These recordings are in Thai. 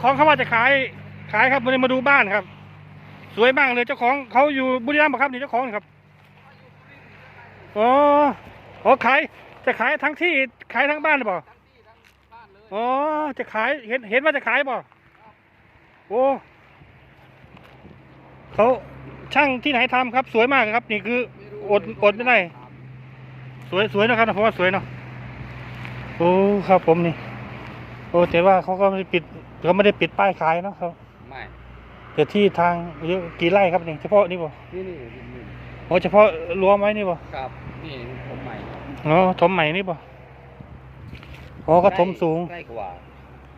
ของเขาว่าจะขายขายครับวันนี้มาดูบ้านครับ สวยมากเลยเจ้าของเขาอยู่บุรีรัมย์ป่ะครับนี่เจ้าของครับอ๋ออ๋อขายจะขายทั้งที่ขายทั้งบ้านหรือเปล่าอ๋อจะขายเห็นเห็นว่าจะขายเปล่าโอ้เขาช่างที่ไหนทำครับ สวยมากครับ นี่คืออดอดไม่ได้สวยสวยนะครับเพราะว่าสวยเนาะโอ้ครับผมนี่ อ้แต่ว่าเขาก็ไม่ได้ปิดเขาไม่ได้ปิดป้ายขายเนาะครับไม่แต่ที่ทางเยอะกี่ไร่ครับนี่เฉพาะนี่บ่นี่นี่นี่นี่โอ้เฉพาะรั้วไว้นี่บ่ครับนี่ผมใหม่อ๋อถมใหม่นี่บ่อ๋อก็ถมสูงใกล้กว่า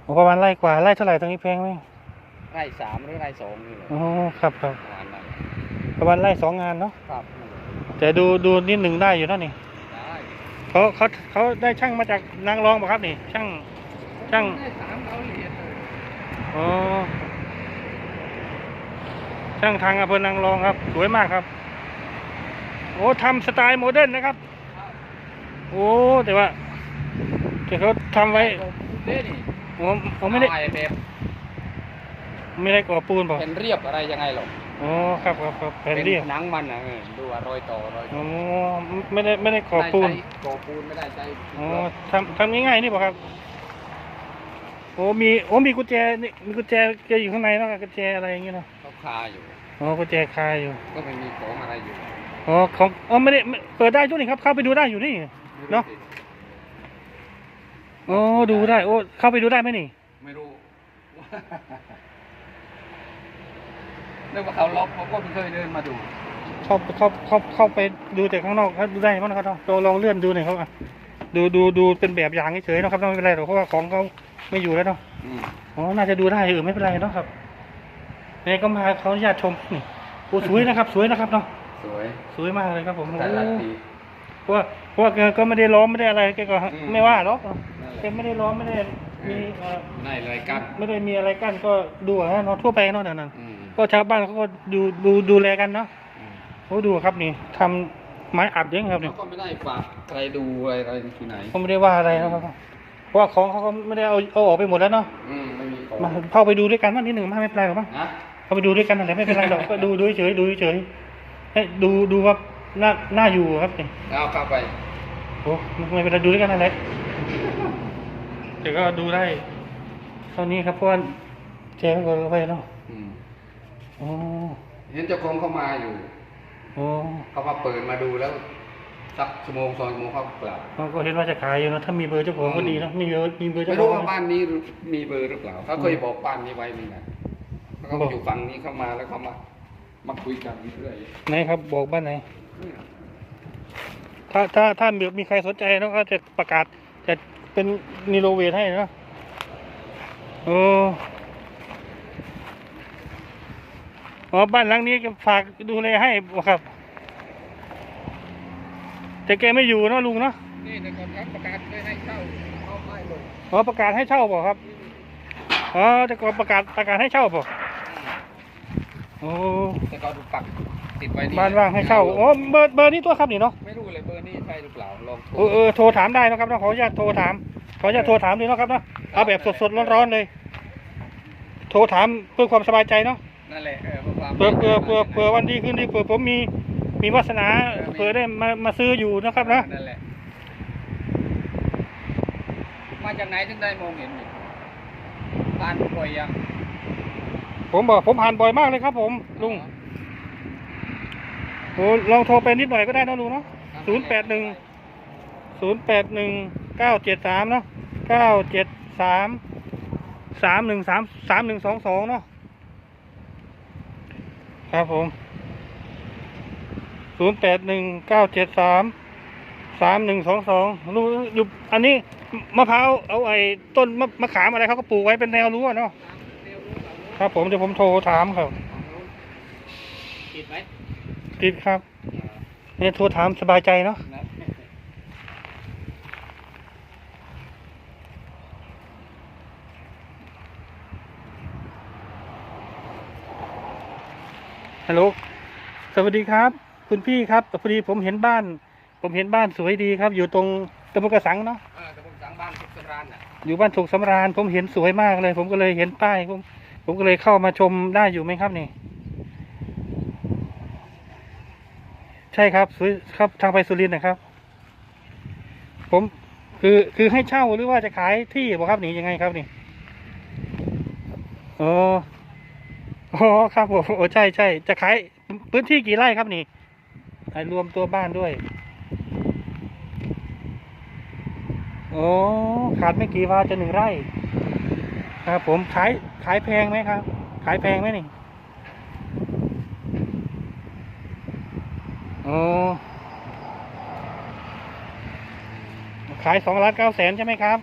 โอ้ประมาณไร่กว่าไร่เท่าไหร่ตรงนี้แพงไหมไร่สามหรือไร่สองนี่แหละอ๋อครับครับประมาณนั้นประมาณไร่สองงานเนาะครับแต่ดูดูนิดหนึ่งได้อยู่เนาะนี่ได้เขาเขาเขาได้ช่างมาจากนางรองบ่ครับนี่ช่าง ช่างได้สามเขาละเอียดเลยอ๋อช่างทางอำเภอนางรองครับ สวยมากครับ โอ้ทำสไตล์โมเดิร์นนะครับ โอ้แต่ว่าแต่เขาทำไว้เด้นี่ผมผมไม่ได้เอาอ้แบบไม่ได้ก่อปูนเปล่าเป็นเรียบอะไรยังไงหรอกอ๋อครับครับครับแผ่นเรียบหนังมันนะเออดูว่ารอยต่อรอยต่อ๋อไม่ได้ไม่ได้ก่อปูนไม่ได้ใช้ก่อปูนไม่ได้ใช้อ๋อทำทำง่ายๆนี่เปล่าครับโอ้มีโอ้มีกุญแจนี่มีกุญแจแกอยู่ข้างในเนอะกุญแจอะไรอย่างเงี้ยเนาะเขาคาอยู่ อ๋อกุญแจคาอยู่ ก็ไม่มีของอะไรอยู่อ๋อของอ๋อไม่ได้ไม่เปิดได้ด้วยนี่ครับเข้าไปดูได้อยู่นี่ เนาะโอ้ดูได้โอ้เข้าไปดูได้ไหมนี่ ไม่รู้ นึกว่าเขาล็อกผมก็ไม่เคยเดินมาดู เข้าเข้าเข้าเข้าไปดูแต่ข้างนอกครับดูได้มั้งครับเนาะลองลองเลื่อนดูหน่อยครับอะ ดูดูดูเป็นแบบอย่างเฉยๆเนาะครับไม่เป็นไรหรอกเพราะว่าของเขาไม่อยู่แล้วเนาะอืมอ๋อน่าจะดูได้เออไม่เป็นไรเนาะครับนี่ก็มาเขาอนุญาตชมนี่โอ้สวยนะครับ สวยนะครับเนาะสวยสวยมากเลยครับผมแต่โอ้ละทีเพราะว่าเพราะว่าแกก็ไม่ได้ล้อมไม่ได้อะไรแกก็อืมไม่ว่าหรอกนั่นแกแหละไม่ได้ล้อมไม่ได้มีเอ่อในรายการไม่ได้มีอะไรกั้นก็ดูอะเนาะทั่วไปเนาะเดี๋ยวนั้นอืมก็ชาวบ้านเขาก็ดูดูดูแลกันเนาะอืมโอ้ดูครับนี่ทำ ไม้อัดเยังครับเขานี่ก็ไม่ได้ฝากใครดูอะไรอะไรที่ไหนเขาไม่ได้ว่าอะไรนะครับเพราะว่าของเขาก็ไม่ได้เอาเอาออกไปหมดแล้วเนาะอืมไม่มีของมาเข้าไปดูด้วยกันว่านิดหนึ่งมาไม่เป็นไรหรอกมั้งนะเข้าไปดูด้วยกันอะไรไม่เป็นไรหรอกก็ดูดูเฉยๆดูเฉยๆให้ดูดูว่าน่าน่าอยู่ครับนี่เอาเข้าไปโอ้ไม่เป็นไรดูด้วยกันอะไรแต่ก็ดูได้เท่านี้ครับเพราะว่าแจก็เอาไปเนาะอืมโอ้เห็นเจ้าของเขามาอยู่ โอ้เขามาเปิดมาดูแล้วสักชั่วโมงสองชั่วโมงเขากลับเขาก็เห็นว่าจะขายอยู่เนอะถ้ามีเบอร์เจ้าของก็ดีเนอะมีเบอร์มีเบอร์ไม่เจ้าขรู้องว่าบ้านนี้มีเบอร์หรือเปล่าเขาเคยบอกบ้านนี้ไว้นี่นะเขาก็อยู่ฝั่งนี้เข้ามาแล้วเขามามาคุยกันเรื่อยไหนครับบอกบ้านไหนนี่ถ้าถ้าถ้ามีมีใครสนใจเนอะก็จะประกาศจะเป็นนิโรเวทให้เนอะโอ้ อ๋อบ้านหลังนี้ก็ฝากดูแลให้บ่ครับ แต่แกไม่อยู่เนอะลุงเนาะนี่แต่ก่อนครับประกาศไม่ให้เช่าเอาไม่ลงอ๋อประกาศให้เช่าบ่ครับอ๋อแต่ก่อนประกาศประกาศให้เช่าบ่โอ้แต่ก่อนปักติดไว้นี่บ้านว่างให้เช่าอ๋อเบอร์เบอร์นี้ตัวครับนี่เนาะไม่รู้เลยเบอร์นี้ใช่หรือเปล่าลองโทรเออเออโทรถามได้นะครับนะขออนุญาตโทรถามขออนุญาตโทรถามด้วยนะครับนะเอาแบบสดๆร้อนๆเลย โทรถามเพื่อความสบายใจเนาะ นั่นแหละเออเพื่อความเผื่อเผื่อเผื่อเผื่อวันดีคืนดีเผื่อผมมีมีวาสนาเผื่อได้มามาซื้ออยู่นะครับนะนั่นแหละมาจากไหนถึงได้มองเห็นนี่ผ่านป่วยยังผมบอกผมผ่านบ่อยมากเลยครับ ผมลุงโอ้ลองโทรไปนิดหน่อยก็ได้นะลุงเนาะศูนย์แปดหนึ่งศูนย์แปดหนึ่งเก้าเจ็ดสามเนาะเก้าเจ็ดสามสามหนึ่งสามสามหนึ่งสองสองเนาะ ครับผมศูนย์แปดหนึ่งเก้าเจ็ดสามสามหนึ่งสองสองลูกอยู่อันนี้มะพร้าวเอาไอ้ต้นมะมะขามอะไรเขาก็ปลูกไว้เป็นแนวรั้วเนาะครับผมเดี๋ยวผมโทรถามครับติดไหมติดครับเนี่ยโทรถามสบายใจเนาะ นะ ฮัลโหลสวัสดีครับ คุณพี่ครับพอดีผมเห็นบ้าน ผมเห็นบ้านสวยดีครับ อยู่ตรงตะบนกระสังเนาะเออแต่ผมสั่งบ้านทุกสรานน่ะอยู่บ้านสุขสำราญ ผมเห็นสวยมากเลย ผมก็เลยเห็นป้ายผมผมก็เลยเข้ามาชมได้อยู่ไหมครับนี่ ใช่ครับสุครับทางไปสุรินทร์นะครับ ผมคือคือให้เช่าหรือว่าจะขายที่บ่ครับนี่ยังไงครับนี่อ๋อ อ๋อครับผมโอ้ใช่ใช่จะขายพื้นที่กี่ไร่ครับนี่ให้รวมตัวบ้านด้วยโอ้ขาดไม่กี่วาจะหนึ่งไร่ ครับผมขายขายแพงไหมครับ ขายแพงไหมนี่โอ้ขายสองล้านเก้าแสนใช่ไหมครับ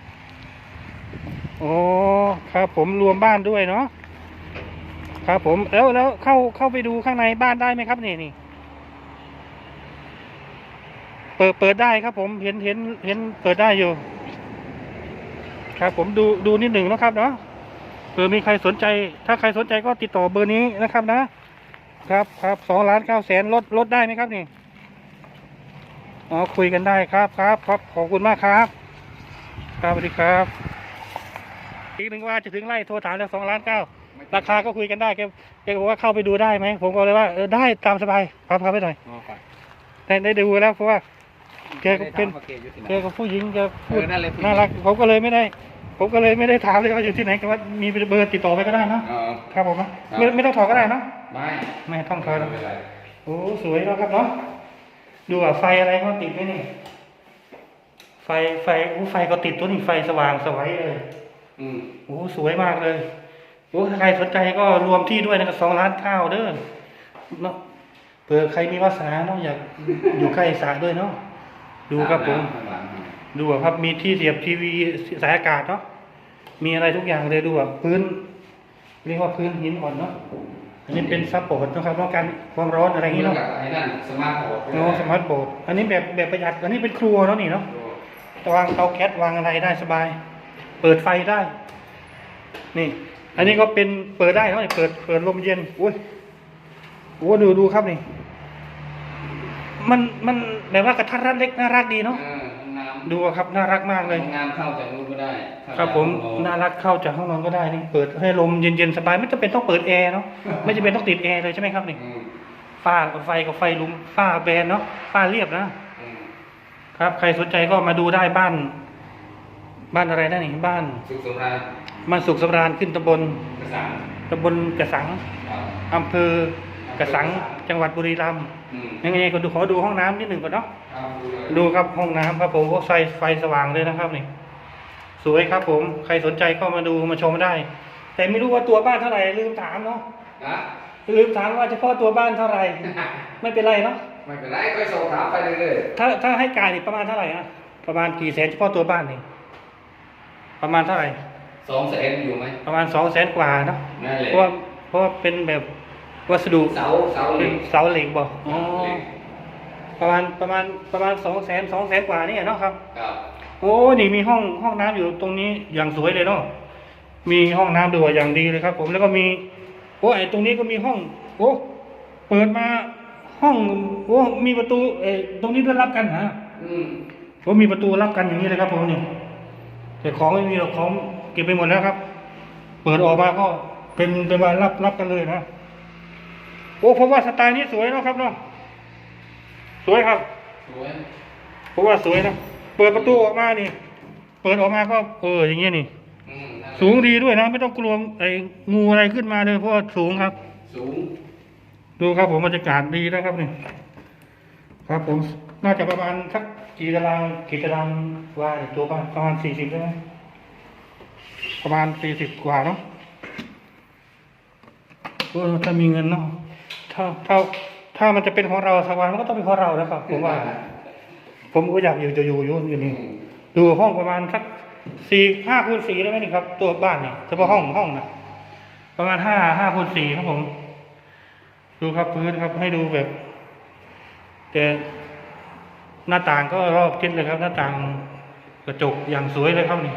โอ้ครับผมรวมบ้านด้วยเนาะ ครับผมแล้วแล้วเข้าเข้าไปดูข้างในบ้านได้ไหมครับนี่นี่เปิดเปิดได้ครับ ผมเห็นเห็นเห็นเปิดได้อยู่ ครับ ผมดูดูนิดหนึ่งนะครับเนาะเผื่อมีใครสนใจ ถ้าใครสนใจก็ติดต่อเบอร์นี้นะครับนะ ครับครับสองล้านเก้าแสนลดลดได้ไหมครับนี่อ๋อคุยกันได้ครับครับครับขอบคุณมากครับ ครับสวัสดีครับ อีกหนึ่งว่าจะถึงไล่โทรถามแล้วสองล้านเก้า ราคาก็คุยกันได้แกแกบอกว่าเข้าไปดูได้ไหมผมก็เลยว่าเออได้ตามสบายครับครับไปหน่อยอ๋อครับได้ได้ดูแล้วเพราะว่าแกก็เป็นไม่ได้ถามว่าแกอยู่ที่ไหนแกก็ผู้หญิงแกพูดเออนั่นแหละผู้หญิงน่ารักผมก็เลยไม่ได้ ผมก็เลยไม่ได้ถามเลยว่าอยู่ที่ไหนก็ว่ามีเบอร์ติดต่อไปก็ได้เนอะอ๋อครับผมนะไม่ไม่ต้องถอดก็ได้เนอะไม่ไม่ต้องถอดไม่เป็นไรโอ้สวยแล้วครับเนาะดูว่าไฟอะไรก็ติดไหมนี่ไฟไฟโอ้ไฟก็ติดตัวนี้ไฟสว่างสวยเลย อืมโอ้สวยมากเลยโอ้ถ้าใครสนใจก็รวมที่ด้วยนะครับสองล้านข้าวเด้อเนาะเผื่อใครมีวาสนาเนาะอยากอยู่ใกล้สระด้วยเนาะดูครับผมข้างหลังดูอะครับมีที่เสียบทีวีสายอากาศเนาะมีอะไรทุกอย่างเลยดูอะพื้น เรียกว่าพื้นหินอ่อนเนาะอันนี้เป็นซับโปรดนะครับป้องกันความร้อนอะไรอย่างนี้นี้เนาะไอ้นั่นสมาร์ทโฟนโน้สมาร์ทโบร์ดอันนี้แบบแบบประหยัด อันนี้เป็นครัวเนาะนี่เนาะวางเตาแก๊สวางอะไรได้สบาย เปิดไฟได้ นี่ อันนี้ก็เป็นเปิดได้เนาะเปิดเปิดลมเย็นอุ้ยโอ้ดูดูครับนี่ มันมันแบบว่ากระทัดรัดเล็กน่ารักดีเนาะเออห้องน้ำดูอะครับน่ารักมากเลยห้องน้ำเข้าจากนู้นก็ได้เข้าครับผมจากห้องนน่าอนรักเข้าจากห้องนอนก็ได้นี่เปิดให้ลมเย็นๆสบายไม่จำเป็นต้องเปิดแอร์เนาะไม่จำเป็นต้องติดแอร์เลยใช่ไหมครับนี่อืมฝ้ากับไฟกับไฟลุมฝ้าแบนเนาะฝ้าเรียบนะอืมครับ ใครสนใจก็มาดูได้บ้าน บ้านอะไรนั่นนี่บ้านสุขสำราญ บ้านสุขสำราญขึ้นตำบลกระสังตำบลกระสังครับอำเภอกระสังจังหวัดบุรีรัมย์อืมยังไงก็ดูขอดูห้องน้ำนิดหนึ่งก่อนเนาะครับดูเลยดูครับห้องน้ำครับผมก็ไฟไฟสว่างเลยนะครับนี่สวยครับ ผมใครสนใจก็มาดูมาชมได้ แต่ไม่รู้ว่าตัวบ้านเท่าไหร่ลืมถามเนาะนะลืมถามว่าเฉพาะตัวบ้านเท่าไหร่ไม่เป็นไรเนาะไม่เป็นไรก็สอบถามไปเรื่อยถ้าถ้าให้การนี่ประมาณเท่าไหร่อะประมาณกี่แสนเฉพาะตัวบ้านนี่ประมาณเท่าไหร่ๆ สองแสนอยู่ไหมประมาณสองแสนกว่าเนาะนั่นแหละเพราะว่าเพราะว่าเป็นแบบวัสดุเสาเสาเหเป็ล็นกเสาเหล็กบอกอ๋อเหล็กประมาณประมาณประมาณสองแสนสองแสนกว่านี่เนาะครับ ครับโอ้นี่มีห้องห้องน้ำอยู่ตรงนี้อย่างสวยเลยเนาะ มีห้องน้ำดูอย่างดีเลยครับ ผมแล้วก็มี โอ้ไอตรงนี้ก็มีห้อง โอ้เปิดมาห้องโอ้มีประตูเออตรงนี้ด้วยรับกันฮะอืม โอ้มีประตูรับกันอย่างนี้เลยครับผมนี่ แต่ของไม่มีหรอกของเก็บไปหมดแล้วครับ เปิดออกมาก็เป็นเป็นว่ารับรับกันเลยนะโอ้ผมว่าสไตล์นี้สวยเนาะครับเนาะสวยครับสวยผมว่าสวยนะเปิดประตูออกมานี่ เปิดออกมาก็เอออย่างเงี้ยนี่อืมนั่นแหละสูงดีด้วยนะไม่ต้องกลัวไอ้งูอะไรขึ้นมาเลยเพราะว่าสูงครับ สูง ดูครับผมบรรยากาศดีนะครับนี่ครับผม น่าจะประมาณสักกี่ตารางกี่ตารางวาตัวบ้านประมาณสี่สิบได้ไหมประมาณสี่สิบกว่าเนาะถ้ามีเงินเนาะถ้าถ้าถ้ามันจะเป็นของเราสักวันมันก็ต้องเป็นของเรานะครับผมว่า ผมก็อยากอยู่จะอยู่อยู่อยู่นี่ดูห้องประมาณสักสี่ห้าคูณสี่ได้ไหมนี่ครับ ตัวบ้านนี่เฉพาะห้องห้องนะประมาณห้าห้าคูณสี่ครับผม ดูครับพื้นครับให้ดูแบบแต่ หน้าต่างก็รอบทิศเลยครับ หน้าต่างกระจกอย่างสวยเลยครับนี่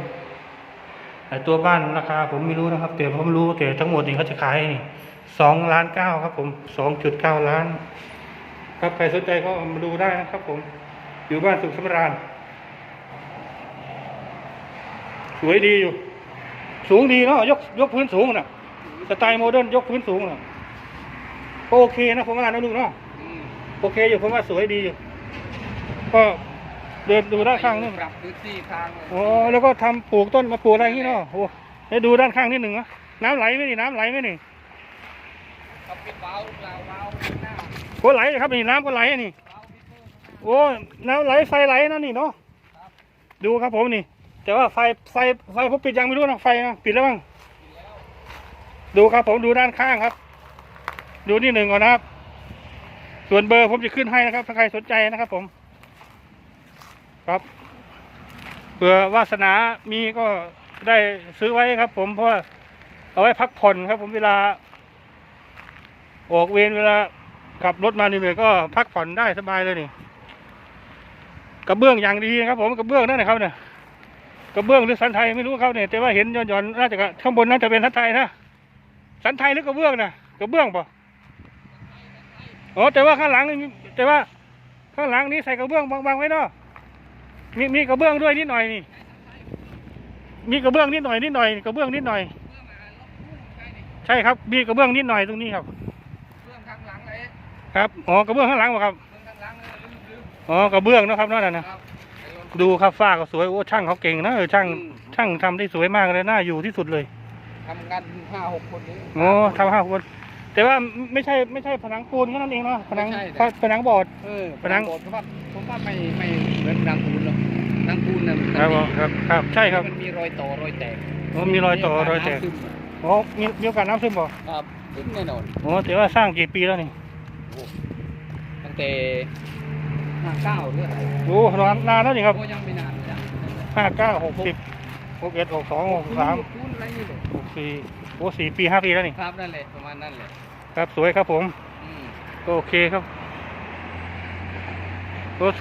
แต่ตัวบ้านราคาผมไม่รู้นะครับแต่ผมรู้แต่ทั้งหมดนี่เขาจะขายสองล้านเก้าครับ ผมสองจุดเก้าล้าน ครับใครสนใจก็มาดูได้นะครับ ผม อยู่บ้านสุขสำราญสวยดีอยู่ สูงดีเนาะยกยกพื้นสูงน่ะสไตล์โมเดิร์นยกพื้นสูงน่ะโอเคนะผมว่านะลูกเนาะโอเคอยู่ผมว่าสวยดีอยู่ ก็เดินดูด้านข้างนี่ปรับพื้นที่ข้างเลยอ๋อแล้วก็ทำปลูกต้นมาปลูกอะไรอย่างนี้เนาะโอ้เดี๋ยวดูด้านข้างนิดหนึ่งนะน้ำไหลไหมนี่น้ำไหลไหมนี่เอาปิดวาล์วเปล่าวาล์วหน้าโอ้ไหลครับนี่น้ำก็ไหลนี่วาล์วพิเตอร์โอ้น้ำไหลไฟไหลนะนี่เนาะดูครับผมนี่ แต่ว่าไฟไฟไฟผมปิดยังไม่รู้นะไฟนะปิดแล้วบ้างดูครับผมดูด้านข้างครับ ดูนี่หนึ่งก่อนนะครับ ส่วนเบอร์ผมจะขึ้นให้นะครับถ้าใครสนใจนะครับผม ครับเผื่อวาสนามีก็ได้ซื้อไว้ครับ ผมเพราะว่าเอาไว้พักผ่อนครับ ผมเวลา ออกเวรเวลาขับรถมาเหนื่อยก็พักผ่อนได้สบายเลยนี่กระเบื้องอย่างดีนะครับ ผมกระเบื้องนั่นนะครับเนี่ยกระเบื้องหรือสันไทยไม่รู้เขาเนี่ยแต่ว่าเห็นย้อนๆน่าจะข้างบนน่าจะเป็นสันไทยนะสันไทยหรือกระเบื้องนะกระเบื้องปะอ๋อแต่ว่าข้างหลังนี่แต่ว่าข้างหลังนี้ใส่กระเบื้องบางๆไว้เนาะ มีมีกระเบื้องด้วยนิดหน่อยนี่ มีกระเบื้องนิดหน่อยนิดหน่อยกระเบื้องนิดหน่อย ใช่ครับ มีกระเบื้องนิดหน่อยตรงนี้ครับเรื่องข้างหลังเลยครับอ๋อกระเบื้องข้างหลังป่ะครับเรื่องข้างหลังเลยลืมลืมอ๋อกระเบื้องนะครับนั่นน่ะนะครับดูครับฝ้าก็สวยโอ้ช่างเขาเก่งนะเออช่างช่างทำได้สวยมากเลยน่าอยู่ที่สุดเลยทำกันห้าหกคนนี้ โอ้ทำห้าคน แต่ว่าไม่ใช่ไม่ใช่ผนังปูนแค่นั้นเองเนาะผนังไม่ใช่ผนังบอร์ด เออผนังโบสถ์ผมว่าผมว่าไม่ไม่เหมือนดังปูน หรอกดังปูนน่ะมันครับผมครับครับใช่ครับมันมีรอยต่อรอยแตกโอ้มีรอยต่อรอยแตกน้ำซึมโอ้มีมีโอกาสน้ำซึมบ่ครับซึมแน่นอนโอ้แต่ว่าสร้างกี่ปีแล้วนี่ตั้งแต่ห้าเก้าหรืออะไรโอ้นานนานแล้วนี่ครับโอ้ยังไม่นานเลยนะห้าเก้าหกสิบหกเอ็ดหกสองหกสามปูนอะไรนี่เลยหกสี่โอ้สี่ปีห้าปีแล้วนี่ครับนั่นแหละประมาณนั่นแหละครับสวยครับผมอืมก็โอเคครับโอ้สวย